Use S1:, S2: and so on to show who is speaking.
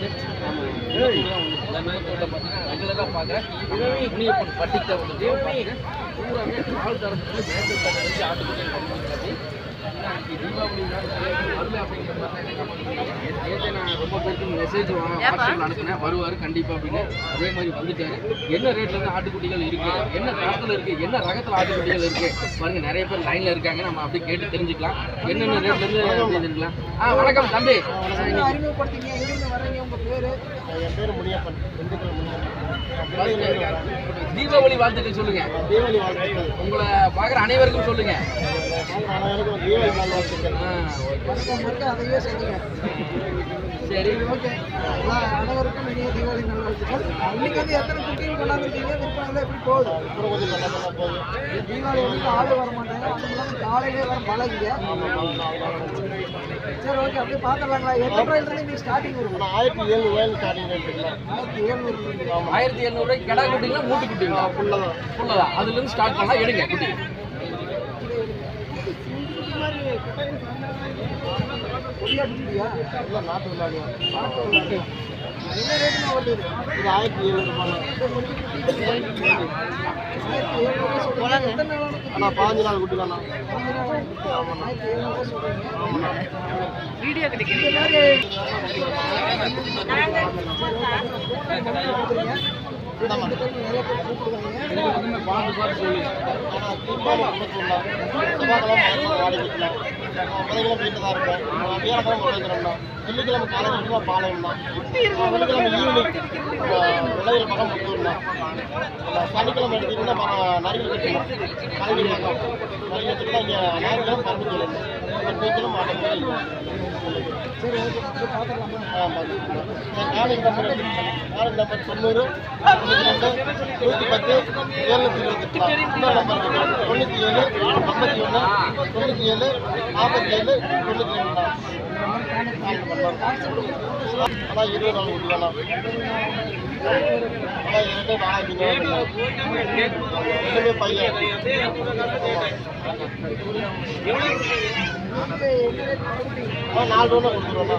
S1: எல்லாமே ரெகுலராக பார்க்குறேன் முனியப்பன் பால் தரத்துக்கு தீபாவளி வரல அப்படிங்கிற மாதிரி நேற்று நான் ரொம்ப பேருக்கு மெசேஜ் வாட்ஸ்அப்பில் அனுப்பினேன் வருவார் கண்டிப்பாக அப்படின்னு அதே மாதிரி வந்துட்டாரு என்ன ரேட்ல இருந்து ஆட்டுக்குட்டிகள் இருக்கு என்ன தரத்தில் இருக்கு என்ன ரகத்தில் ஆட்டுக்குட்டிகள் இருக்கு பாருங்க நிறைய பேர் லைன்ல இருக்காங்க நம்ம அப்படியே கேட்டு தெரிஞ்சுக்கலாம் என்னென்ன ரேட்ல இருந்து தெரிஞ்சுக்கலாம் ஆ வணக்கம். தம்பி
S2: அறிமுகப்படுத்திங்க எங்கிருந்து வர்றீங்க உங்க பேரு?
S3: என் பேர் முனியப்பன். திண்டுக்கல் முனியப்பன்.
S1: தீபாவளி வாழ்த்துக்கள் சொல்லுங்க.
S3: தீபாவளி வாழ்த்துக்கள்.
S1: உங்களை பார்க்குற அனைவருக்கும் சொல்லுங்க.
S3: அனைவருக்கும் தீபாவளி
S2: மறக்க அதையே செய்யுங்க
S1: சரி.
S2: ஓகே. அனைவருக்கும் இனிய தீபாவளி நல்வாழ்த்துக்கள். இன்னைக்கு வந்து எத்தனை கொண்டாந்துருக்கீங்க? எப்படி போகுது. தீபாவளி வந்து ஆள் வர மாட்டாங்க. காலையிலே வர பழகுங்க சரி ஓகே அப்படியே பார்த்துடலாங்களா? எத்தனை ரூபாயிலிருந்து நீங்கள் ஸ்டார்டிங் வரும்?
S3: ஆயிரத்தி ஏழு ரூபாயில் ஸ்டார்டிங் ரேட் இல்லை
S2: ஆயிரத்தி ஏழ்நூறு
S1: ஆயிரத்தி எழுநூறுவாய்க்கு கிடா குட்டிங்களா மூட்டு குட்டிங்களா?
S3: ஃபுல்லாக
S1: ஃபுல்லதா அதுல இருந்து ஸ்டார்ட் பண்ணலாம் எடுங்க குட்டி.
S2: கொடியாட்டுக்குடியா
S3: இல்லை நாட்டு.
S2: என்ன ரேட்டுமா வருது இது?
S3: ஆயிரத்தி ஏழு ரூபாய்
S2: ஆயிரத்தி ஏழ்நூறு சொல்றீங்க. எத்தனை நாளான குட்டி?
S3: ஆனால் பாஞ்சு நாள் குட்டி
S4: வீடியோ
S2: இந்த
S4: கிடைக்கிறது
S3: வெள்ளிக்கிழமை பாளையம் தான் வெள்ளிக்கிழமை ஈவினிங் பக்கம் முத்தூர்னா சனிக்கிழமை எடுத்தீங்கன்னா ம- நரிகள் கட்டணும் கல்வி பக்கம் நரிகள் கட்டினா இங்கே ஞாயிற்றுக்கிழமை பரமத்தி விளையும் பத்து மாட்டோம்
S2: சரி ஓகே அப்படியே
S3: நம்பர் காலிங் நம்பர் தொண்ணூறு தொண்ணூற்றி நூற்றி பத்து ஏழ்நூற்றி இருபத்தி இன்னொரு நம்பர் தொண்ணூற்றி ஏழு ஐம்பத்தி ஒன்று தொண்ணூற்றி ஏழு நாற்பத்தி ஏழு தொண்ணூற்றி ரெண்டு. అలా ఇరవై నాలుగు వేల అలా
S2: ఇరవై నాలుగు వేల ఇరవై
S3: పై నాలుగు రోజులు కొడుతున్నా